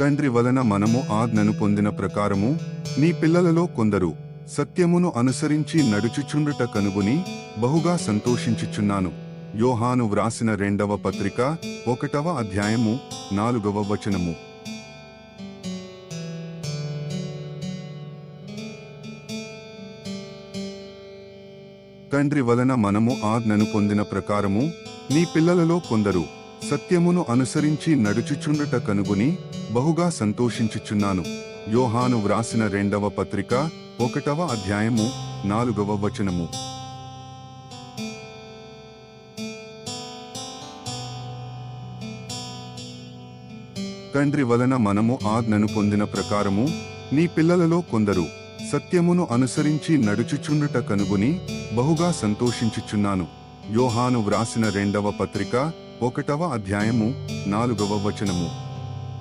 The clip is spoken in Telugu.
తండ్రి వలన మనము ఆజ్ఞను పొందిన ప్రకారము నీ పిల్లలలో కొందరు సత్యమును అనుసరించి నడుచుచుండుట కనుగొని బహుగా సంతోషించుచున్నాను. యోహాను వ్రాసిన రెండవ పత్రిక ఒకటవ అధ్యాయము నాలుగవ వచనము. తండ్రి వలన మనము ఆజ్ఞను పొందిన ప్రకారము నీ పిల్లలలో కొందరు సత్యమును అనుసరించి నడుచుచుండుట కనుగొని బహుగా సంతోషించుచున్నాను. యోహాను వ్రాసిన రెండవ పత్రిక ఒకటవ అధ్యాయము నాలుగవ వచనము. తండ్రి వలన మనము ఆజ్ఞను పొందిన ప్రకారము నీ పిల్లలలో కొందరు సత్యమును అనుసరించి నడుచుచుండుట కనుగొని బహుగా సంతోషించుచున్నాను. యోహాను వ్రాసిన రెండవ పత్రిక ఒకటవ అధ్యాయము నాలుగవ వచనము.